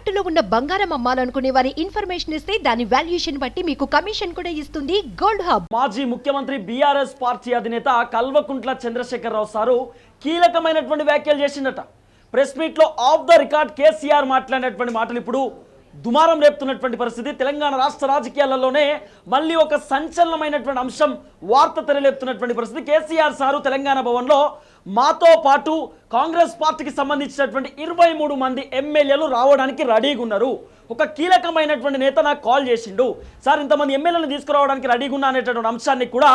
తాకట్టులో ఉన్న బంగారం అమ్మాలనుకునే వారి ఇన్ఫర్మేషన్ ఇస్తే దాని వాల్యుయేషన్ బట్టి మీకు కమిషన్ కూడా ఇస్తుంది. Gold hub. మాజీ ముఖ్యమంత్రి బీఆర్ఎస్ పార్టీ అధినేత కల్వకుంట్ల చంద్రశేఖరరావు సారు కీలకమైనటువంటి వ్యాఖ్యలు చేసిందట ప్రెస్ మీట్లో ఆఫ్ ద రికార్డ్ కేసీఆర్ మాట్లాడినటువంటి మాటలు ఇప్పుడు దుమారం రేపుతున్నటువంటి పరిస్థితి. తెలంగాణ రాష్ట్ర రాజకీయాలలోనే మళ్ళీ ఒక సంచలనమైనటువంటి అంశం వార్త తెరలేపుతున్నటువంటి పరిస్థితి. కేసీఆర్ సారు తెలంగాణ భవన్లో మాతో పాటు కాంగ్రెస్ పార్టీకి సంబంధించినటువంటి ఇరవై మూడు మంది ఎమ్మెల్యేలు రావడానికి రెడీగా ఉన్నారు. ఒక కీలకమైనటువంటి నేత నాకు కాల్ చేసిండు. సార్ ఇంతమంది ఎమ్మెల్యేలను తీసుకురావడానికి రెడీగా ఉన్నా అనేటటువంటి అంశాన్ని కూడా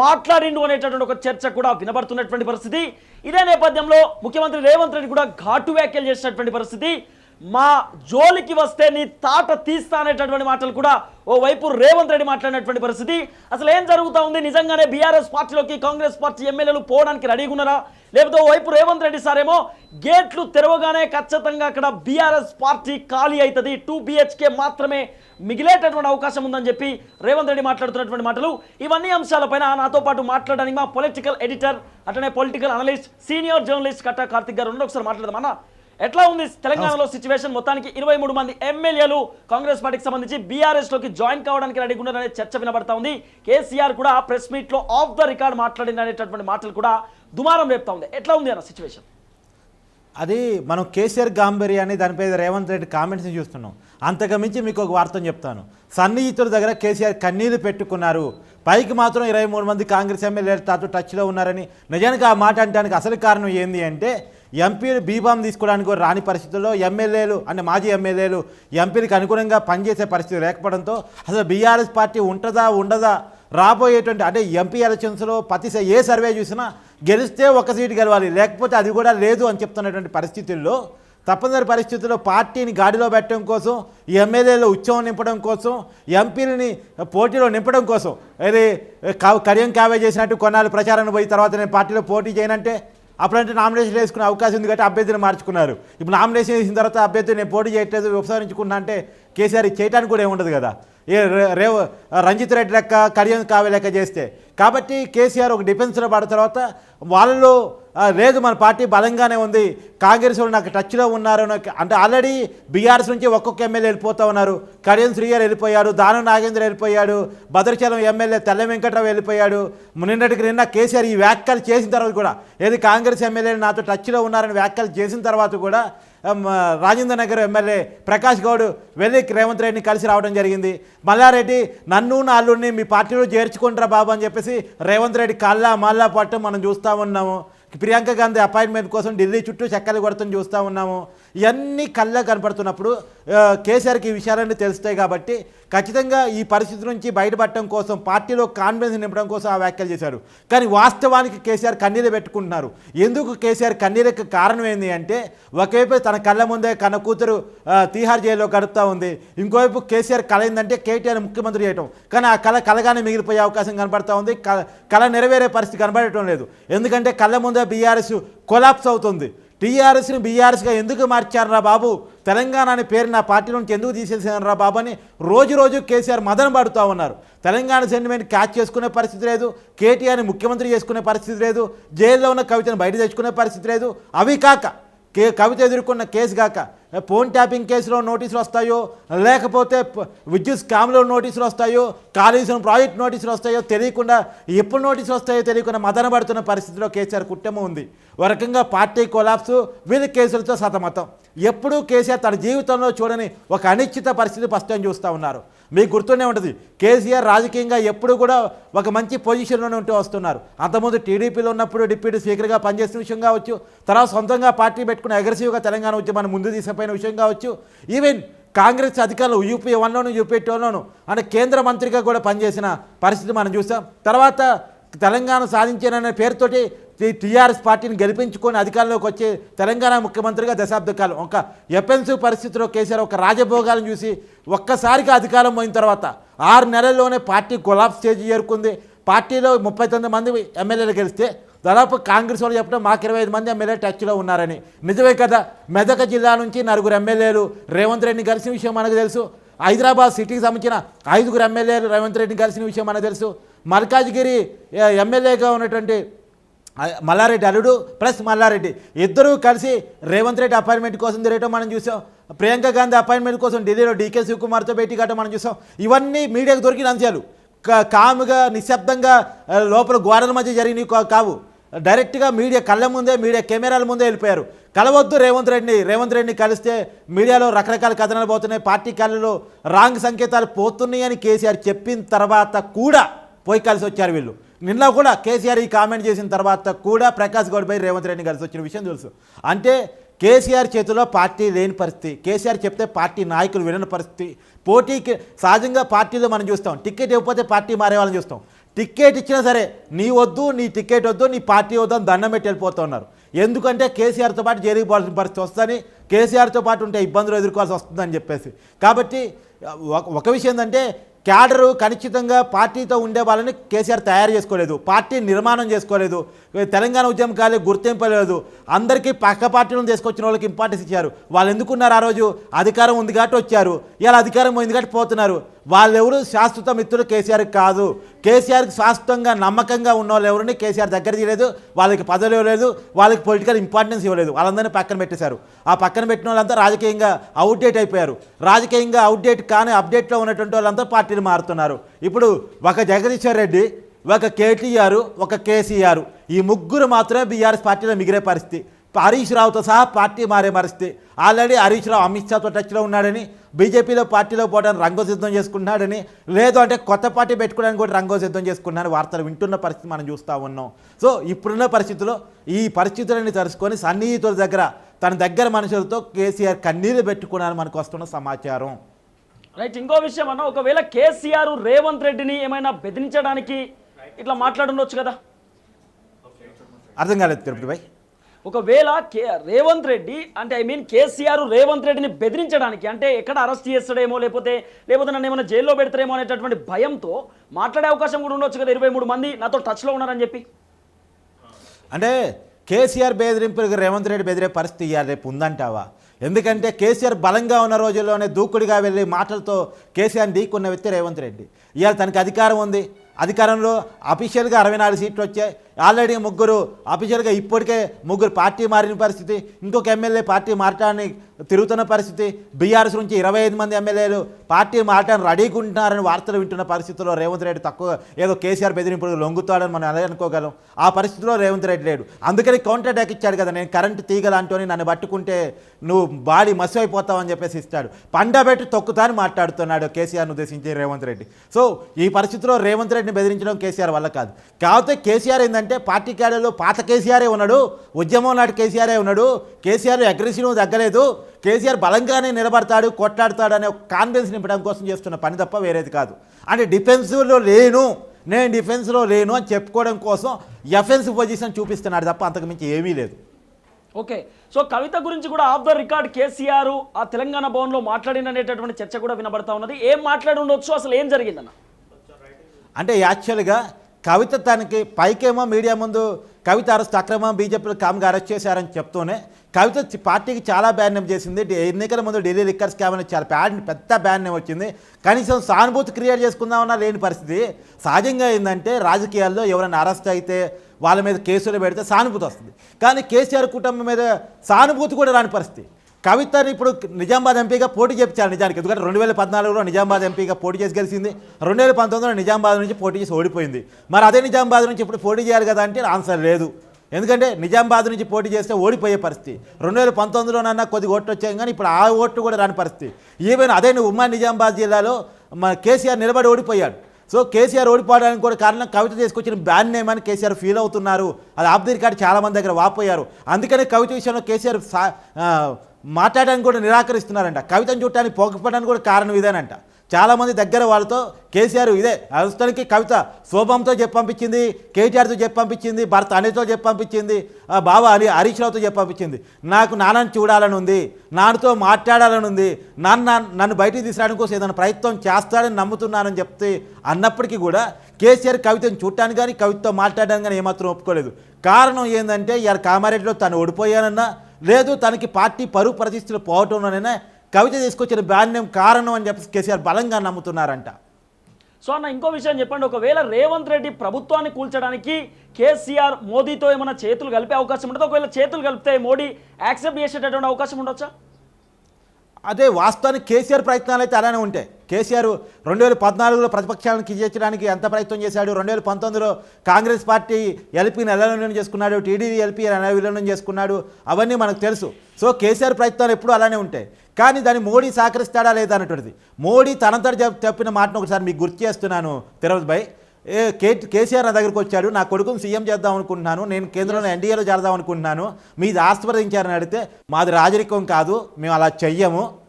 మాట్లాడిండు అనేటటువంటి ఒక చర్చ కూడా వినబడుతున్నటువంటి పరిస్థితి. ఇదే నేపథ్యంలో ముఖ్యమంత్రి రేవంత్ రెడ్డి కూడా ఘాటు వ్యాఖ్యలు చేసినటువంటి పరిస్థితి. మా జోలికి వస్తే నీ తాట తీస్తా అనేటటువంటి మాటలు కూడా ఓవైపు రేవంత్ రెడ్డి మాట్లాడినటువంటి పరిస్థితి. అసలు ఏం జరుగుతూ ఉంది? నిజంగానే బీఆర్ఎస్ పార్టీలోకి కాంగ్రెస్ పార్టీ ఎమ్మెల్యేలు పోవడానికి రెడీగా ఉన్నారా? లేకపోతే ఓవైపు రేవంత్ రెడ్డి సారేమో గేట్లు తెరవగానే ఖచ్చితంగా అక్కడ బీఆర్ఎస్ పార్టీ ఖాళీ అవుతుంది. టూ బిహెచ్కే మాత్రమే మిగిలేటటువంటి అవకాశం ఉందని చెప్పి రేవంత్ రెడ్డి మాట్లాడుతున్నటువంటి మాటలు. ఇవన్నీ అంశాలపైన నాతో పాటు మాట్లాడడానికి మా పొలిటికల్ ఎడిటర్ అట్లనే political analyst senior journalist Katta Karthik గారు ఉండి ఒకసారి మాట్లాడదాం అన్న. ఎట్లా ఉంది తెలంగాణలో సిచ్యువేషన్ మొత్తానికి ఇరవై మూడు మంది ఎమ్మెల్యేలు కాంగ్రెస్ పార్టీకి సంబంధించి బీఆర్ఎస్లోకి జాయిన్ కావడానికి రెడీ ఉన్నారనే చర్చ వినబడతా ఉంది. కేసీఆర్ కూడా ప్రెస్ మీట్లో ఆఫ్ ద రికార్డ్ మాట్లాడింది అనేటటువంటి మాటలు కూడా దుమారం రేపుతా ఉంది. ఎట్లా ఉంది అన్న సిచ్యువేషన్ అది మనం కేసీఆర్ గాంభీర్యాన్ని దానిపై రేవంత్ రెడ్డి కామెంట్స్ని చూస్తున్నాం. అంతకు మించి మీకు ఒక వార్తను చెప్తాను. సన్నిహితుల దగ్గర కేసీఆర్ కన్నీరు పెట్టుకున్నారు. పైకి మాత్రం ఇరవై మూడు మంది కాంగ్రెస్ ఎమ్మెల్యేలు తాతో టచ్లో ఉన్నారని నిజానికి ఆ మాట అంటానికి అసలు కారణం ఏంది అంటే ఎంపీలు బీబాం తీసుకోవడానికి కూడా రాని పరిస్థితుల్లో ఎమ్మెల్యేలు అంటే మాజీ ఎమ్మెల్యేలు ఎంపీలకు అనుగుణంగా పనిచేసే పరిస్థితి లేకపోవడంతో అసలు బీఆర్ఎస్ పార్టీ ఉంటుందా ఉండదా? రాబోయేటువంటి అంటే ఎంపీ ఎలక్షన్స్లో ప్రతి ఏ సర్వే చూసినా గెలిస్తే ఒక సీటు గెలవాలి లేకపోతే అది కూడా లేదు అని చెప్తున్నటువంటి పరిస్థితుల్లో తప్పనిసరి పరిస్థితుల్లో పార్టీని గాడిలో పెట్టడం కోసం ఈ ఎమ్మెల్యేలు ఉత్సవం నింపడం కోసం ఎంపీలని పోటీలో నింపడం కోసం అది కా- కడియం కావే చేసినట్టు కొన్నాళ్ళు ప్రచారాన్ని పోయి తర్వాత నేను పార్టీలో పోటీ చేయనంటే అప్పుడంటే నామినేషన్ వేసుకునే అవకాశం ఉంది కాబట్టి అభ్యర్థిని మార్చుకున్నారు. ఇప్పుడు నామినేషన్ వేసిన తర్వాత అభ్యర్థి నేను పోటీ చేయట్లేదు ఉపసంహరించుకున్నా అంటే కేసీఆర్ చేయడానికి కూడా ఏముండదు కదా. రేవ రంజిత్ రెడ్డి లెక్క కడియం కావే లెక్క చేస్తే. కాబట్టి కేసీఆర్ ఒక డిఫెన్స్లో పడిన తర్వాత వాళ్ళలో లేదు మన పార్టీ బలంగానే ఉంది కాంగ్రెస్ వాళ్ళు నాకు టచ్లో ఉన్నారు నాకు అంటే ఆల్రెడీ బీఆర్ఎస్ నుంచి ఒక్కొక్క ఎమ్మెల్యే వెళ్ళిపోతూ ఉన్నారు. కడియం శ్రీగారు వెళ్ళిపోయాడు దానం నాగేంద్ర వెళ్ళిపోయాడు భద్రాచలం ఎమ్మెల్యే తెల్ల వెంకట్రావు వెళ్ళిపోయాడు. నిన్నటికి నిన్న కేసీఆర్ ఈ వ్యాఖ్యలు చేసిన తర్వాత కూడా ఏది కాంగ్రెస్ ఎమ్మెల్యేలు నాతో టచ్లో ఉన్నారని వ్యాఖ్యలు చేసిన తర్వాత కూడా రాజేంద్ర నగర్ ఎమ్మెల్యే ప్రకాష్ గౌడ్ వెళ్ళి రేవంత్ రెడ్డిని కలిసి రావడం జరిగింది. మల్లారెడ్డి నన్ను నా అల్లుడిని మీ పార్టీలో చేర్చుకుంటారా బాబు అని చెప్పేసి రేవంత్ రెడ్డి కల్లా మల్లా పట్టు మనం చూస్తూ ఉన్నాము. ప్రియాంక గాంధీ అపాయింట్మెంట్ కోసం ఢిల్లీ చుట్టూ చక్కలు కొడతాం చూస్తూ ఉన్నాము. ఇవన్నీ కళ్ళ కనపడుతున్నప్పుడు కేసీఆర్కి ఈ విషయాలన్నీ తెలుస్తాయి కాబట్టి ఖచ్చితంగా ఈ పరిస్థితి నుంచి బయటపడటం కోసం పార్టీలో కాన్ఫిడెన్స్ నింపడం కోసం ఆ వ్యాఖ్యలు చేశారు. కానీ వాస్తవానికి కేసీఆర్ కన్నీరు పెట్టుకుంటున్నారు. ఎందుకు కేసీఆర్ కన్నీరుకి కారణం ఏంటి అంటే ఒకవైపు తన కళ్ళ ముందే కన్న కూతురు తీహార్ జైల్లో గడుపుతూ ఉంది. ఇంకోవైపు కేసీఆర్ కళ ఏంటంటే కేటీఆర్ ముఖ్యమంత్రి చేయటం. కానీ ఆ కళ కలగానే మిగిలిపోయే అవకాశం కనపడతా ఉంది. కళ నెరవేరే పరిస్థితి కనబడటం లేదు. ఎందుకంటే కళ్ళ ముందే బీఆర్ఎస్ కొలాప్స్ అవుతుంది. టీఆర్ఎస్ని బీఆర్ఎస్గా ఎందుకు మార్చారా బాబు? తెలంగాణ అనే పేరు నా పార్టీ నుంచి ఎందుకు తీసేసారా బాబు అని రోజు రోజు కేసీఆర్ మదన పడుతూ ఉన్నారు. తెలంగాణ సెంటిమెంట్ క్యాచ్ చేసుకునే పరిస్థితి లేదు కేటీఆర్ని ముఖ్యమంత్రి చేసుకునే పరిస్థితి లేదు జైల్లో ఉన్న కవితను బయట తెచ్చుకునే పరిస్థితి లేదు. అవి కాక కే కవిత ఎదుర్కొన్న కేసు కాక ఫోన్ ట్యాపింగ్ కేసులో నోటీసులు వస్తాయో లేకపోతే విద్యుత్ స్కామ్లో నోటీసులు వస్తాయో కాళేశ్వరం ప్రాజెక్ట్ నోటీసులు వస్తాయో తెలియకుండా ఎప్పుడు నోటీసులు వస్తాయో తెలియకుండా మదన పడుతున్న పరిస్థితిలో కేసీఆర్ కుట్టమ ఉంది. ఒక రకంగా పార్టీ కొలాప్స్ వీళ్ళ కేసులతో సతమతం. ఎప్పుడూ కేసీఆర్ తన జీవితంలో చూడని ఒక అనిశ్చిత పరిస్థితి స్పష్టం చూస్తూ ఉన్నారు. మీకు గుర్తునే ఉంటుంది. కేసీఆర్ రాజకీయంగా ఎప్పుడు కూడా ఒక మంచి పొజిషన్లోనే ఉంటూ వస్తున్నారు. అంతకుముందు టీడీపీలో ఉన్నప్పుడు డిప్యూటీ స్పీకర్గా పనిచేసిన విషయం కావచ్చు తర్వాత సొంతంగా పార్టీ పెట్టుకుని అగ్రెసివ్గా తెలంగాణ ఉద్యమాన్ని ముందు తీసుకుపోయిన విషయం కావచ్చు ఈవెన్ కాంగ్రెస్ అధికారులు యూపీ వన్లోను యూపీ టూలోను అంటే కేంద్ర మంత్రిగా కూడా పనిచేసిన పరిస్థితి మనం చూసాం. తర్వాత తెలంగాణ సాధించాననే పేరుతోటి టీఆర్ఎస్ పార్టీని గెలిపించుకొని అధికారంలోకి వచ్చే తెలంగాణ ముఖ్యమంత్రిగా దశాబ్ద కాలం. ఒక ఎపెన్సివ్ పరిస్థితిలో కేసీఆర్ ఒక రాజభోగాలను చూసి ఒక్కసారిగా అధికారం పోయిన తర్వాత ఆరు నెలల్లోనే పార్టీ గులాబ్ స్టేజ్ చేరుకుంది. పార్టీలో ముప్పై తొమ్మిది మంది ఎమ్మెల్యేలు గెలిస్తే దాదాపు కాంగ్రెస్ వాళ్ళు చెప్పడం మాకు ఇరవై ఐదు మంది ఎమ్మెల్యే టచ్లో ఉన్నారని. నిజమే కదా మెదక్ జిల్లా నుంచి నలుగురు ఎమ్మెల్యేలు రేవంత్ రెడ్డిని కలిసిన విషయం మనకు తెలుసు. హైదరాబాద్ సిటీకి సంబంధించిన ఐదుగురు ఎమ్మెల్యేలు రేవంత్ రెడ్డిని కలిసిన విషయం మనకు తెలుసు. మల్కాజ్గిరి ఎమ్మెల్యేగా ఉన్నటువంటి మల్లారెడ్డి అల్లుడు ప్లస్ మల్లారెడ్డి. ఇద్దరూ కలిసి రేవంత్ రెడ్డి అపాయింట్మెంట్ కోసం తిరగటం మనం చూసాం. ప్రియాంక గాంధీ అపాయింట్మెంట్ కోసం ఢిల్లీలో డీకే శివకుమార్తో భేటీ కావటం మనం చూసాం. ఇవన్నీ మీడియాకు దొరికిన అంశాలు. కా- కాముగా నిశ్శబ్దంగా లోపల గోడల మధ్య జరిగినవి కావు. డైరెక్ట్గా మీడియా కళ్ళ ముందే మీడియా కెమెరాల ముందే వెళ్ళిపోయారు. కలవద్దు రేవంత్ రెడ్డిని. రేవంత్ రెడ్డిని కలిస్తే మీడియాలో రకరకాల కథనాలు పోతున్నాయి. పార్టీ కళ్ళలో రాంగ్ సంకేతాలు పోతున్నాయి అని కేసీఆర్ చెప్పిన తర్వాత కూడా పోయి కలిసి వచ్చారు వీళ్ళు. నిన్న కూడా కేసీఆర్ ఈ కామెంట్ చేసిన తర్వాత కూడా ప్రకాష్ గౌడ్పై రేవంత్ రెడ్డి కలిసి వచ్చిన విషయం తెలుసు. అంటే కేసీఆర్ చేతిలో పార్టీ లేని పరిస్థితి కేసీఆర్ చెప్తే పార్టీ నాయకులు వినని పరిస్థితి పోటీకి సహజంగా పార్టీలో మనం చూస్తాం టికెట్ ఇవ్వకపోతే పార్టీ మారే వాళ్ళని చూస్తాం. టికెట్ ఇచ్చినా సరే నీ వద్దు నీ టికెట్ వద్దు నీ పార్టీ వద్దు అని దండం పెట్టి వెళ్ళిపోతూ ఉన్నారు. ఎందుకంటే కేసీఆర్తో పాటు జైలుకి పరిస్థితి వస్తుందని కేసీఆర్తో పాటు ఉంటే ఇబ్బందులు ఎదుర్కోవాల్సి వస్తుందని చెప్పేసి. కాబట్టి ఒక విషయం ఏంటంటే క్యాడరు కనిచితంగా పార్టీతో ఉండే వాళ్ళని కేసీఆర్ తయారు చేసుకోలేదు. పార్టీ నిర్మాణం చేసుకోలేదు. తెలంగాణ ఉద్యమకాలు గుర్తింపలేదు అందరికీ పక్క పార్టీలను తీసుకొచ్చిన వాళ్ళకి ఇంపార్టెన్స్ ఇచ్చారు. వాళ్ళు ఎందుకున్నారు ఆ రోజు? అధికారం ఉంది కాబట్టి వచ్చారు. ఇలా అధికారం పోయింది కాబట్టి పోతున్నారు. వాళ్ళెవరు శాశ్వత మిత్రులు? కేసీఆర్ కాదు. కేసీఆర్కి శాశ్వతంగా నమ్మకంగా ఉన్న వాళ్ళు ఎవరిని కేసీఆర్ దగ్గర తీయలేదు. వాళ్ళకి పదవులు ఇవ్వలేదు. వాళ్ళకి పొలిటికల్ ఇంపార్టెన్స్ ఇవ్వలేదు. వాళ్ళందరినీ పక్కన పెట్టేశారు. ఆ పక్కన పెట్టిన వాళ్ళంతా రాజకీయంగా అవుట్డేట్ అయిపోయారు. రాజకీయంగా అవుట్డేట్ కానీ అప్డేట్లో ఉన్నటువంటి వాళ్ళంతా పార్టీలు మారుతున్నారు. ఇప్పుడు ఒక జగదీశ్వర్ రెడ్డి ఒక కేటీఆర్ ఒక కేసీఆర్. ఈ ముగ్గురు మాత్రమే బీఆర్ఎస్ పార్టీలో మిగిలే పరిస్థితి. హరీష్ రావుతో సహా పార్టీ మారే పరిస్థితి. ఆల్రెడీ హరీష్ రావు అమిత్ షాతో టచ్లో ఉన్నాడని బీజేపీలో పార్టీలో పోవడానికి రంగో సిద్ధం చేసుకున్నాడని లేదు అంటే కొత్త పార్టీ పెట్టుకోవడానికి కూడా రంగో సిద్ధం చేసుకున్నాడని వార్తలు వింటున్న పరిస్థితి మనం చూస్తూ ఉన్నాం. సో ఇప్పుడున్న పరిస్థితిలో ఈ పరిస్థితులని తరుచుకొని సన్నిహితుల దగ్గర తన దగ్గర మనుషులతో కేసీఆర్ కన్నీరు పెట్టుకున్నారని మనకు వస్తున్న సమాచారం. రైట్ ఇంకో విషయం అన్న ఒకవేళ కేసీఆర్ రేవంత్ రెడ్డిని ఏమైనా బెదిరించడానికి ఇట్లా మాట్లాడుండొచ్చు కదా? అర్థం కాలేదు తిరుపతి భాయ్ ఒకవేళ కే రేవంత్ రెడ్డి అంటే ఐ మీన్ కేసీఆర్ రేవంత్ రెడ్డిని బెదిరించడానికి అంటే ఎక్కడ అరెస్ట్ చేస్తాడేమో లేకపోతే లేకపోతే నన్ను ఏమైనా జైల్లో పెడతారేమో అనేటటువంటి భయంతో మాట్లాడే అవకాశం కూడా ఉండొచ్చు కదా ఇరవై మూడు మంది నాతో టచ్లో ఉన్నారని చెప్పి. అంటే కేసీఆర్ బెదిరింపులకు రేవంత్ రెడ్డి బెదిరే పరిస్థితి ఇవాళ రేపు ఉందంటావా? ఎందుకంటే కేసీఆర్ బలంగా ఉన్న రోజుల్లోనే దూకుడిగా వెళ్ళి మాటలతో కేసీఆర్ ఢీకున్న వ్యక్తి రేవంత్ రెడ్డి. ఇవాళ తనకి అధికారం ఉంది. అధికారంలో అఫీషియల్గా అరవై నాలుగు సీట్లు వచ్చాయి. ఆల్రెడీ ముగ్గురు అఫీషియల్గా ఇప్పటికే ముగ్గురు పార్టీ మారిన పరిస్థితి. ఇంకొక ఎమ్మెల్యే పార్టీ మారటానికి తిరుగుతున్న పరిస్థితి. బీఆర్ఎస్ నుంచి ఇరవై ఐదు మంది ఎమ్మెల్యేలు పార్టీ మాటను రెడీగా ఉంటున్నారని వార్తలు వింటున్న పరిస్థితిలో రేవంత్ రెడ్డి తక్కువ ఏదో కేసీఆర్ బెదిరింపుడు లొంగుతాడని మనం ఎలా అనుకోగలం? ఆ పరిస్థితిలో రేవంత్ రెడ్డి లేడు. అందుకని కౌంటర్ అటాక్ ఇచ్చాడు కదా నేను కరెంటు తీగలాంటోని నన్ను పట్టుకుంటే నువ్వు బాడీ మసి అయిపోతావు అని చెప్పేసి ఇస్తాడు. పండబెట్టి తొక్కుతా అని మాట్లాడుతున్నాడు కేసీఆర్ను ఉద్దేశించి రేవంత్ రెడ్డి. సో ఈ పరిస్థితిలో రేవంత్ రెడ్డిని బెదిరించడం కేసీఆర్ వల్ల కాదు. కాకపోతే కేసీఆర్ ఏంటంటే పార్టీ క్యాడర్లో పాత కేసీఆరే ఉన్నాడు ఉద్యమం నాటి కేసీఆరే ఉన్నాడు కేసీఆర్ అగ్రెసివ్ తగ్గలేదు కేసీఆర్ బలంగానే నిలబడతాడు కొట్లాడతాడు అనే ఒక కాన్ఫిడెన్స్ నింపడం కోసం చేస్తున్న పని తప్ప వేరేది కాదు. అంటే డిఫెన్సివ్లో లేను నేను డిఫెన్స్లో లేను అని చెప్పుకోవడం కోసం ఎఫెన్సివ్ పొజిషన్ చూపిస్తున్నాడు తప్ప అంతకుమించి ఏమీ లేదు. ఓకే. సో కవిత గురించి కూడా ఆఫ్ ద రికార్డ్ కేసీఆర్ ఆ తెలంగాణ భవన్లో మాట్లాడిననేటటువంటి చర్చ కూడా వినబడతా ఉన్నది. ఏం మాట్లాడి ఉండొచ్చు అసలు ఏం జరిగిందన్న? అంటే యాక్చువల్గా కవిత తనకి పైకేమో మీడియా ముందు కవిత అరెస్ట్ అక్రమం బీజేపీలో కామ్గా అరెస్ట్ చేశారని చెప్తూనే కవిత పార్టీకి చాలా బ్యాన్ నేమ్ చేసింది. ఎన్నికల ముందు ఢిల్లీ లిక్కర్ స్కామ్ అని చాలా బ్యాన్ పెద్ద బ్యాన్ నేమ్ వచ్చింది. కనీసం సానుభూతి క్రియేట్ చేసుకుందామన్నా లేని పరిస్థితి. సహజంగా ఏంటంటే రాజకీయాల్లో ఎవరైనా అరెస్ట్ అయితే వాళ్ళ మీద కేసులు పెడితే సానుభూతి వస్తుంది. కానీ కేసీఆర్ కుటుంబం మీద సానుభూతి కూడా రాని పరిస్థితి. కవితని ఇప్పుడు నిజామాబాద్ ఎంపీగా పోటీ చేపించాలి నిజానికి. ఎందుకంటే రెండు వేల పద్నాలుగులో నిజామాబాద్ ఎంపీగా పోటీ చేసి గెలిచింది. రెండు వేల పంతొమ్మిదిలో నిజామాబాద్ నుంచి పోటీ చేసి ఓడిపోయింది. మరి అదే నిజామాబాద్ నుంచి ఇప్పుడు పోటీ చేయాలి కదా అంటే ఆన్సర్ లేదు. ఎందుకంటే నిజామాబాద్ నుంచి పోటీ చేస్తే ఓడిపోయే పరిస్థితి. రెండు వేల పంతొమ్మిదిలోనన్నా కొద్ది ఓట్లు వచ్చాయి కానీ ఇప్పుడు ఆ ఓట్లు కూడా రాని పరిస్థితి. ఈవెన్ అదే నువ్వు ఉమ్మడి నిజామాబాద్ జిల్లాలో మన కేసీఆర్ నిలబడి ఓడిపోయాడు. సో కేసీఆర్ ఓడిపోవడానికి కూడా కారణం కవిత తీసుకొచ్చిన బ్యాన్ నేమ్ అని కేసీఆర్ ఫీల్ అవుతున్నారు. అది ఆఫ్ కార్డు చాలామంది దగ్గర వాపోయారు. అందుకనే కవిత విషయంలో కేసీఆర్ మాట్లాడడానికి కూడా నిరాకరిస్తున్నారంట. కవితను చూడటానికి పోకపోవడానికి కూడా కారణం ఇదేనంట. చాలామంది దగ్గర వాళ్ళతో కేసీఆర్ ఇదే అరుస్తానికి కవిత శోభంతో చెప్పి పంపించింది కేటీఆర్తో చెప్పి పంపించింది భర్త అనితో చెప్పి పంపించింది ఆ బావ అలి హరీష్ రావుతో చెప్పి పంపించింది. నాకు నాన్నని చూడాలని ఉంది నాన్నతో మాట్లాడాలని ఉంది నాన్న నన్ను బయటికి తీసుకురావడం కోసం ఏదైనా ప్రయత్నం చేస్తాడని నమ్ముతున్నానని చెప్తే అన్నప్పటికీ కూడా కేసీఆర్ కవితను చూడటానికి కానీ కవితతో మాట్లాడడానికి కానీ ఏమాత్రం ఒప్పుకోలేదు. కారణం ఏంటంటే ఇవాళ కామారెడ్డిలో తను ఓడిపోయానన్నా లేదు తనకి పార్టీ పరువు ప్రతిష్టలు పోవటంలోనైనా కవిత తీసుకొచ్చిన బ్యాన్యం కారణం అని చెప్పి కేసీఆర్ బలంగా నమ్ముతున్నారంట. సో అన్న ఇంకో విషయం చెప్పండి. ఒకవేళ రేవంత్ రెడ్డి ప్రభుత్వాన్ని కూల్చడానికి కేసీఆర్ మోదీతో ఏమైనా చేతులు కలిపే అవకాశం ఉంటుంది ఒకవేళ చేతులు కలిపితే మోడీ యాక్సెప్ట్ చేసేటటువంటి అవకాశం ఉండొచ్చా? అదే వాస్తవానికి కేసీఆర్ ప్రయత్నాలు అయితే అలానే ఉంటాయి కేసీఆర్ రెండు వేల పద్నాలుగులో ప్రతిపక్షాలను కిజెచ్చడానికి ఎంత ప్రయత్నం చేశాడు? రెండు వేల పంతొమ్మిదిలో కాంగ్రెస్ పార్టీ ఎల్పీని ఎలా విలీనం చేసుకున్నాడు టీడీపీ ఎల్పీ ఎలా విలీనం చేసుకున్నాడు అవన్నీ మనకు తెలుసు. సో కేసీఆర్ ప్రయత్నాలు ఎప్పుడూ అలానే ఉంటాయి. కానీ దాన్ని మోడీ సహకరిస్తాడా లేదా అన్నటువంటిది. మోడీ తనంతట చెప్- చెప్పిన మాటను ఒకసారి మీకు గుర్తు చేస్తున్నాను తిరుపతి భాయ్ ఏ కే కేసీఆర్ నా దగ్గరికి వచ్చాడు నా కొడుకుని సీఎం చేద్దాం అనుకుంటున్నాను నేను కేంద్రంలో ఎన్డీఏలో చేరదాం అనుకుంటున్నాను మీది ఆస్వాదించారని అడిగితే మాది రాజరికం కాదు మేము అలా చెయ్యము.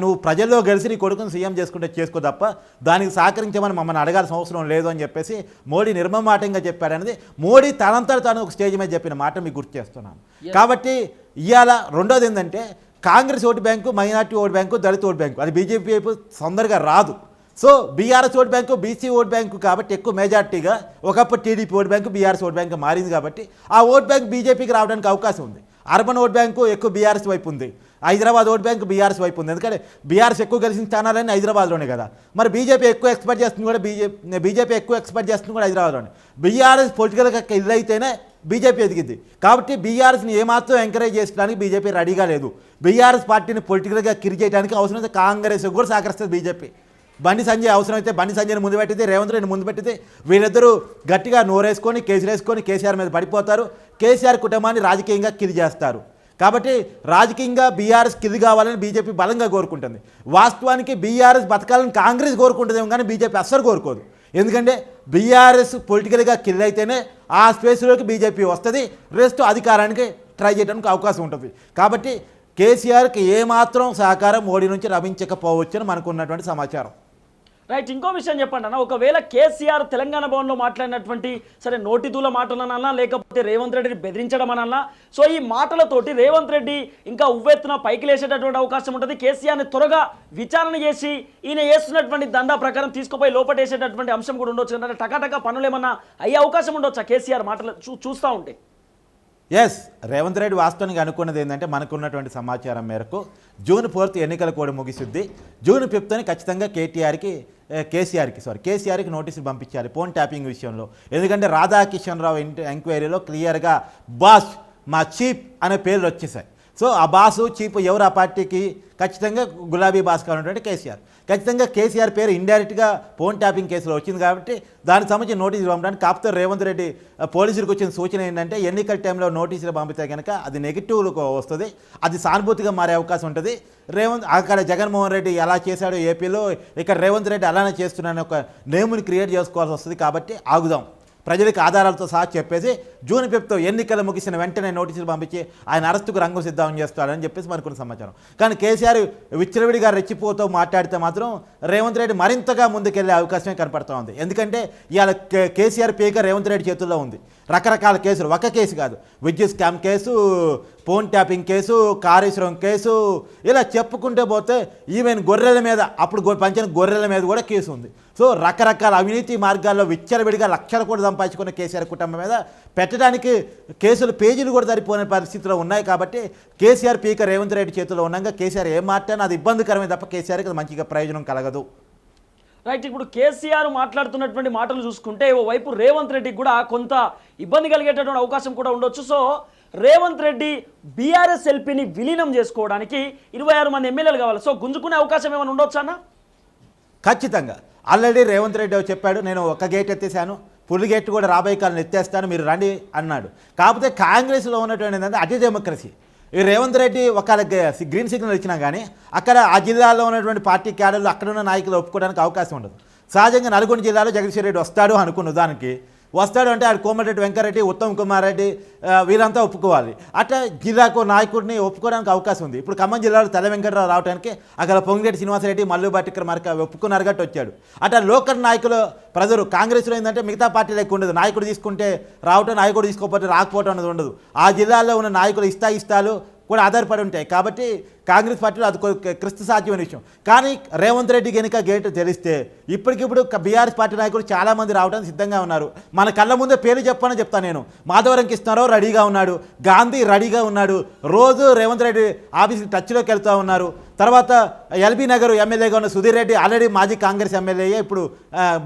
నువ్వు ప్రజల్లో గెలిచి నీ కొడుకుని సీఎం చేసుకుంటే చేసుకో తప్ప దానికి సహకరించమని మమ్మల్ని అడగాల్సిన అవసరం లేదు అని చెప్పేసి మోడీ నిర్మమాటంగా చెప్పాడనేది మోడీ తనంతట తాను ఒక స్టేజ్ మీద చెప్పిన మాట మీకు గుర్తు చేస్తున్నాను. కాబట్టి ఇవాళ రెండోది ఏంటంటే Congress vote bank minority vote bank Dalit vote bank. అది బీజేపీ వైపు తొందరగా రాదు. So BRS vote bank BC vote bank కాబట్టి ఎక్కువ మెజార్టీగా ఒకప్పుడు TDP vote bank BRS vote bank మారింది కాబట్టి ఆ ఓట్ బ్యాంక్ బీజేపీకి రావడానికి అవకాశం ఉంది. అర్బన్ ఓట్ బ్యాంకు ఎక్కువ బీఆర్ఎస్ వైపు ఉంది. హైదరాబాద్ ఓట్ బ్యాంక్ బీఆర్ఎస్ వైపు ఉంది. ఎందుకంటే బీఆర్ఎస్ ఎక్కువ గెలిచిన స్థానాలన్నీ హైదరాబాద్లోనే కదా. మరి బీజేపీ ఎక్కువ ఎక్స్పెక్ట్ చేస్తుంది కూడా బీజేపీ బీజేపీ ఎక్కువ ఎక్స్పెక్ట్ చేస్తుంది కూడా హైదరాబాద్లోనే. బీఆర్ఎస్ పొలిటికల్గా ఇది అయితేనే బీజేపీ ఎదిగింది. కాబట్టి బీఆర్ఎస్ని ఏమాత్రం ఎంకరేజ్ చేయడానికి బీజేపీ రెడీగా లేదు. బీఆర్ఎస్ పార్టీని పొలిటికల్గా కిరి చేయడానికి అవసరమైతే కాంగ్రెస్ కూడా సహకరిస్తుంది బీజేపీ. బండి సంజయ్ అవసరమైతే బండి సంజయ్ని ముందు పెట్టితే రేవంత్ రెడ్డి ముందు పెట్టితే వీళ్ళిద్దరూ గట్టిగా నోరేసుకొని కేసులు వేసుకొని కేసీఆర్ మీద పడిపోతారు. కేసీఆర్ కుటుంబాన్ని రాజకీయంగా కిరి చేస్తారు. కాబట్టి రాజకీయంగా బీఆర్ఎస్ కిది కావాలని బీజేపీ బలంగా కోరుకుంటుంది. వాస్తవానికి బీఆర్ఎస్ బతకాలని కాంగ్రెస్ కోరుకుంటుందేమో కానీ బీజేపీ అస్సలు కోరుకోదు. ఎందుకంటే బీఆర్ఎస్ పొలిటికల్గా కిల్ అయితేనే ఆ స్పేస్లోకి బీజేపీ వస్తుంది రెస్ట్ అధికారానికి ట్రై చేయడానికి అవకాశం ఉంటుంది. కాబట్టి కేసీఆర్కి ఏమాత్రం సహకారం మోడీ నుంచి లభించకపోవచ్చు అని మనకున్నటువంటి సమాచారం. రైట్ ఇంకో విషయం చెప్పండి అన్న. ఒకవేళ కేసీఆర్ తెలంగాణ భవన్లో మాట్లాడినటువంటి సరే నోటి దూల మాటలనన్నా లేకపోతే రేవంత్ రెడ్డిని బెదిరించడం అనన్నా సో ఈ మాటలతోటి రేవంత్ రెడ్డి ఇంకా ఉవ్వెత్తున పైకి లేచేటటువంటి అవకాశం ఉంటుంది. కేసీఆర్ని త్వరగా విచారణ చేసి ఈయన వేస్తున్నటువంటి దందా ప్రకారం తీసుకుపోయి లోపటేసేటటువంటి అంశం కూడా ఉండొచ్చు. అంటే టకాటకా పనులు ఏమన్నా అయ్యే అవకాశం ఉండొచ్చా? కేసీఆర్ మాటలు చూ చూస్తూ ఉంటే. ఎస్ రేవంత్ రెడ్డి వాస్తవానికి అనుకున్నది ఏంటంటే మనకున్నటువంటి సమాచారం మేరకు జూన్ ఫోర్త్ ఎన్నికల కూడా ముగిసిద్ది. జూన్ ఫిఫ్త్ని ఖచ్చితంగా కేటీఆర్కి కేసీఆర్కి సారీ కేసీఆర్కి నోటీసులు పంపించాలి ఫోన్ ట్యాపింగ్ విషయంలో. ఎందుకంటే రాధాకిషన్ రావు ఎంక్వైరీలో క్లియర్గా బాస్ మా చీఫ్ అనే పేర్లు వచ్చేసాయి. సో ఆ బాసు చీపు ఎవరు ఆ పార్టీకి? ఖచ్చితంగా గులాబీ బాస్ కావాలంటే కేసీఆర్. ఖచ్చితంగా కేసీఆర్ పేరు ఇండైరెక్ట్గా ఫోన్ ట్యాపింగ్ కేసులో వచ్చింది కాబట్టి దానికి సంబంధించి నోటీసులు పంపడానికి కాకపోతే రేవంత్ రెడ్డి పోలీసులకు వచ్చిన సూచన ఏంటంటే ఎన్నికల టైంలో నోటీసులు పంపితే కనుక అది నెగిటివ్లకు వస్తుంది. అది సానుభూతిగా మారే అవకాశం ఉంటుంది. రేవంత్ అక్కడ జగన్మోహన్ రెడ్డి ఎలా చేశాడో ఏపీలో ఇక్కడ రేవంత్ రెడ్డి అలానే చేస్తున్నాడని ఒక నేముని క్రియేట్ చేసుకోవాల్సి వస్తుంది కాబట్టి ఆగుదాం. ప్రజలకు ఆధారాలతో సహా చెప్పేసి జూన్ ఫిఫ్త్ ఎన్నికలు ముగిసిన వెంటనే నోటీసులు పంపించి ఆయన అరెస్టుకు రంగు సిద్ధం చేస్తాడని చెప్పేసి మనకున్న సమాచారం. కానీ కేసీఆర్ విచ్చలవిడిగా రెచ్చిపోతూ మాట్లాడితే మాత్రం రేవంత్ రెడ్డి మరింతగా ముందుకెళ్ళే అవకాశమే కనపడుతూ ఉంది. ఎందుకంటే ఇవాళ కేసీఆర్ పీక రేవంత్ రెడ్డి చేతుల్లో ఉంది. రకరకాల కేసులు. ఒక కేసు కాదు. విద్యుత్ scam case phone tapping case Kaleshwaram case ఇలా చెప్పుకుంటే పోతే ఈవెన్ గొర్రెల మీద అప్పుడు పంచిన గొర్రెల మీద కూడా కేసు ఉంది. సో రకరకాల అవినీతి మార్గాల్లో విచ్చలవిడిగా లక్షలు కూడా సంపాదించుకున్న కేసీఆర్ కుటుంబం మీద పెట్టడానికి కేసులు పేజీలు కూడా సరిపోయిన పరిస్థితిలో ఉన్నాయి కాబట్టి కేసీఆర్ పీకర్ రేవంత్ రెడ్డి చేతిలో ఉన్నాక కేసీఆర్ ఏం మాట్లాడినా అది ఇబ్బందికరమే తప్ప కేసీఆర్కి అది మంచిగా ప్రయోజనం కలగదు. రైట్ ఇప్పుడు కేసీఆర్ మాట్లాడుతున్నటువంటి మాటలు చూసుకుంటే ఓ వైపు రేవంత్ రెడ్డికి కూడా కొంత ఇబ్బంది కలిగేటటువంటి అవకాశం కూడా ఉండొచ్చు. సో రేవంత్ రెడ్డి బీఆర్ఎస్ ఎల్పీని విలీనం చేసుకోవడానికి ఇరవై ఆరు మంది ఎమ్మెల్యేలు కావాలి. సో గుంజుకునే అవకాశం ఏమైనా ఉండొచ్చు అన్న? ఖచ్చితంగా. ఆల్రెడీ రేవంత్ రెడ్డి చెప్పాడు నేను ఒక గేట్ ఎత్తేసాను ఫుల్ గేట్ కూడా రాబోయే కాలం ఎత్తేస్తాను మీరు రండి అన్నాడు. కాకపోతే కాంగ్రెస్లో ఉన్నటువంటి ఏంటంటే అతి డెమోక్రసీ ఈ రేవంత్ రెడ్డి ఒక గ్రీన్ సిగ్నల్ ఇచ్చినా కానీ అక్కడ ఆ జిల్లాలో ఉన్నటువంటి పార్టీ క్యాడర్లు అక్కడ ఉన్న నాయకులు ఒప్పుకోవడానికి అవకాశం ఉండదు. సహజంగా నల్గొండ జిల్లాలో జగదీశ్వర్ రెడ్డి వస్తాడు అనుకున్న దానికి వస్తాడు అంటే ఆడు కోమటిరెడ్డి వెంకరెడ్డి ఉత్తమ్ కుమార్ రెడ్డి వీరంతా ఒప్పుకోవాలి. అట్లా జిల్లాకు నాయకుడిని ఒప్పుకోవడానికి అవకాశం ఉంది. ఇప్పుడు ఖమ్మం జిల్లాలో తెల వెంకటరావు రావడానికి అక్కడ పొంగిరెడ్డి శ్రీనివాసరెడ్డి మల్లు భట్టికర్ మరక ఒప్పుకున్నారు గట్టి వచ్చాడు. అట్లా లోకల్ నాయకులు ప్రజలు కాంగ్రెస్లో ఏంటంటే మిగతా పార్టీలు ఎక్కువ ఉండదు. నాయకుడు తీసుకుంటే రావటం నాయకుడు తీసుకోకపోతే రాకపోవటం అనేది ఉండదు. ఆ జిల్లాలో ఉన్న నాయకులు ఇస్తా ఇస్తాలు కూడా ఆధారపడి ఉంటాయి. కాబట్టి కాంగ్రెస్ పార్టీలో అది క్రిస్త క్రిస్తు సాధ్యమైన విషయం. కానీ రేవంత్ రెడ్డి కనుక గేట్ తెలిస్తే ఇప్పటికిప్పుడు బీఆర్ఎస్ పార్టీ నాయకులు చాలామంది రావడానికి సిద్ధంగా ఉన్నారు. మన కళ్ళ ముందే పేరు చెప్పని చెప్తాను నేను. మాధవరం కృష్ణారావు రెడీగా ఉన్నాడు. గాంధీ రెడీగా ఉన్నాడు. రోజు రేవంత్ రెడ్డి ఆఫీస్కి టచ్లోకి వెళ్తూ ఉన్నారు. తర్వాత ఎల్బీ నగర్ ఎమ్మెల్యేగా ఉన్న సుధీర్ రెడ్డి ఆల్రెడీ మాజీ కాంగ్రెస్ ఎమ్మెల్యే ఇప్పుడు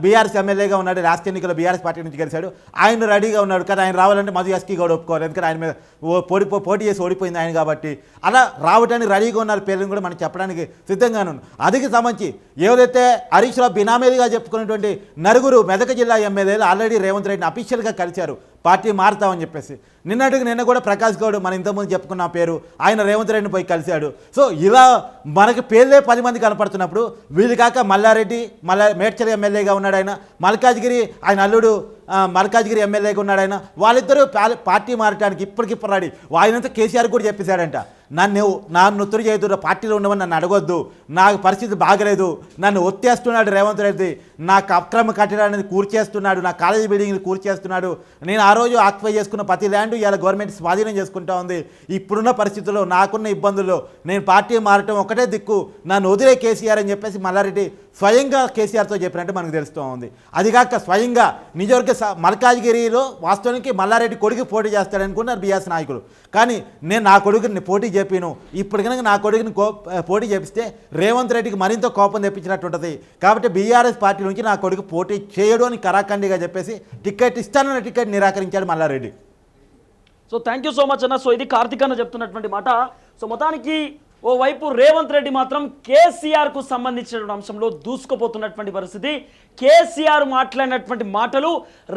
బీఆర్ఎస్ ఎమ్మెల్యేగా ఉన్నాడు రాష్ట్ర ఎన్నికల్లో బీఆర్ఎస్ పార్టీ నుంచి గెలిచాడు. ఆయన రెడీగా ఉన్నాడు కానీ ఆయన రావాలంటే మధు ఎస్కి కూడా ఒప్పుకోవాలి. ఎందుకంటే ఆయన మీద ఓ పోటీ పోటీ చేసి ఓడిపోయింది ఆయన కాబట్టి. అలా రావడానికి రెడీగా ఉన్నారు పేర్లను కూడా మనం చెప్పడానికి సిద్ధంగా అదికి సంబంధించి ఏదైతే హరీష్ రావు బినామీలుగా చెప్పుకున్నటువంటి నలుగురు మెదక్ జిల్లా ఎమ్మెల్యేలు ఆల్రెడీ రేవంత్ రెడ్డిని అఫీషియల్గా కలిశారు. పార్టీ మారుతామని చెప్పేసి. నిన్నటికి నిన్న కూడా ప్రకాష్ గౌడ్ మన ఇంతకుముందు చెప్పుకున్న పేరు ఆయన రేవంత్ రెడ్డిని పోయి కలిశాడు. సో ఇలా మనకి పేర్లే పది మంది కనపడుతున్నప్పుడు వీళ్ళు కాక మల్లారెడ్డి మల్లా మేడ్చల్ ఎమ్మెల్యేగా ఉన్నాడు ఆయన మల్కాజ్గిరి ఆయన అల్లుడు మల్కాజ్గిరి ఎమ్మెల్యేగా ఉన్నాడు ఆయన వాళ్ళిద్దరూ పార్టీ మారడానికి ఇప్పటికిప్పుడు రెడీ. ఆయనంతా కేసీఆర్ కూడా చెప్పేశాడంట. నన్ను నన్ను ఒత్తిడి చేయదు పార్టీలో ఉండమని నన్ను అడగొద్దు. నాకు పరిస్థితి బాగలేదు. నన్ను ఒత్తేస్తున్నాడు రేవంత్ రెడ్డి. నాకు అక్రమ కట్టడాన్ని కూర్చేస్తున్నాడు నా కాలేజీ బిల్డింగ్ని కూర్చేస్తున్నాడు నేను ఆ రోజు ఆక్యుపై చేసుకున్న ప్రతి ల్యాండ్ ఇలా గవర్నమెంట్ స్వాధీనం చేసుకుంటా ఉంది. ఇప్పుడున్న పరిస్థితుల్లో నాకున్న ఇబ్బందుల్లో నేను పార్టీ మారటం ఒకటే దిక్కు. నన్ను వదిలే కేసీఆర్ అని చెప్పేసి మల్లారెడ్డి స్వయంగా కేసీఆర్తో చెప్పినట్టు మనకు తెలుస్తూ ఉంది. అదిగాక స్వయంగా నిజవర్గ స- మల్కాజ్గిరిలో వాస్తవానికి మల్లారెడ్డి కొడుకు పోటీ చేస్తాడనుకున్నారు బీఆర్ఎస్ నాయకులు. కానీ నేను నా కొడుకుని పోటీ చెప్పిను. ఇప్పుడు కనుక నా కొడుకుని పోటీ చేపిస్తే రేవంత్ రెడ్డికి మరింత కోపం తెప్పించినట్టు ఉంటుంది. కాబట్టి బీఆర్ఎస్ పార్టీ నుంచి నా కొడుకు పోటీ చేయడు అని కరాఖండిగా చెప్పేసి టికెట్ ఇస్తానన్న ticket నిరాకరించాడు Mallareddy. So thank you so much అన్న. సో ఇది కార్తిక్ అన్న చెప్తున్నటువంటి మాట. సో మొత్తానికి ఓవైపు రేవంత్ రెడ్డి మాత్రం కేసీఆర్కు సంబంధించినటువంటి అంశంలో దూసుకుపోతున్నటువంటి పరిస్థితి. కేసీఆర్ మాట్లాడినటువంటి మాటలు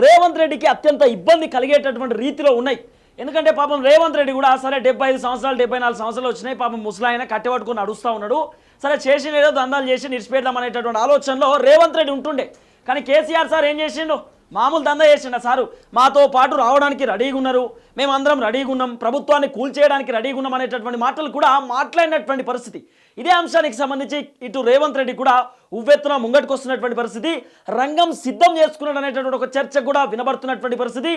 రేవంత్ రెడ్డికి అత్యంత ఇబ్బంది కలిగేటటువంటి రీతిలో ఉన్నాయి. ఎందుకంటే పాపం రేవంత్ రెడ్డి కూడా సరే డెబ్బై ఐదు సంవత్సరాలు డెబ్బై నాలుగు సంవత్సరాలు వచ్చినాయి. పాపం ముసలాయన కట్టెపట్టుకుని నడుస్తూ ఉన్నాడు. సరే చేసిన ఏదో దందాలు చేసి నిడిచిపెడదాం అనేటటువంటి ఆలోచనలో రేవంత్ రెడ్డి ఉంటుండే. కానీ కేసీఆర్ సార్ ఏం చేసిండు? మామూలు దందా చేసిండ సారు? మాతో పాటు రావడానికి రెడీగా ఉన్నారు. మేమందరం రెడీగా ఉన్నాం. ప్రభుత్వాన్ని కూల్చేయడానికి రెడీగా ఉన్నాం అనేటటువంటి మాటలు కూడా మాట్లాడినటువంటి పరిస్థితి. ఇదే అంశానికి సంబంధించి ఇటు రేవంత్ రెడ్డి కూడా ఉవ్వెత్తున ముంగటికి వస్తున్నటువంటి పరిస్థితి. రంగం సిద్ధం చేసుకున్నాడు అనేటటువంటి ఒక చర్చ కూడా వినబడుతున్నటువంటి పరిస్థితి.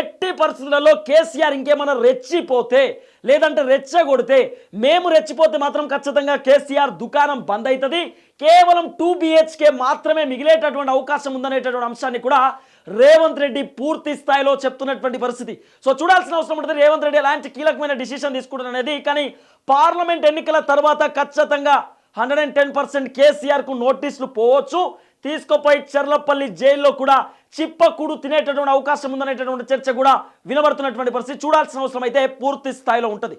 ఎట్టి పరిస్థితులలో కేసీఆర్ ఇంకేమైనా రెచ్చిపోతే లేదంటే రెచ్చగొడితే మేము రెచ్చిపోతే మాత్రం ఖచ్చితంగా కేసీఆర్ దుకాణం బంద్ అవుతుంది. కేవలం టూ బిహెచ్కే మాత్రమే మిగిలేటటువంటి అవకాశం ఉందనేటటువంటి అంశాన్ని కూడా రేవంత్ రెడ్డి పూర్తి స్థాయిలో చెప్తున్నటువంటి పరిస్థితి. సో చూడాల్సిన అవసరం ఉంటుంది. రేవంత్ రెడ్డి ఎలాంటి కీలకమైన డిసిషన్ తీసుకుంటారు అనేది. కానీ పార్లమెంట్ ఎన్నికల తర్వాత ఖచ్చితంగా హండ్రెడ్ అండ్ టెన్ పర్సెంట్ కేసీఆర్కు నోటీసులు పోవచ్చు. తీసుకుపోయి చెర్లపల్లి జైల్లో కూడా చిప్పకుడు తినేటటువంటి అవకాశం ఉందనేటటువంటి చర్చ కూడా వినబడుతున్నటువంటి పరిస్థితి. చూడాల్సిన అవసరం అయితే పూర్తి స్థాయిలో ఉంటుంది.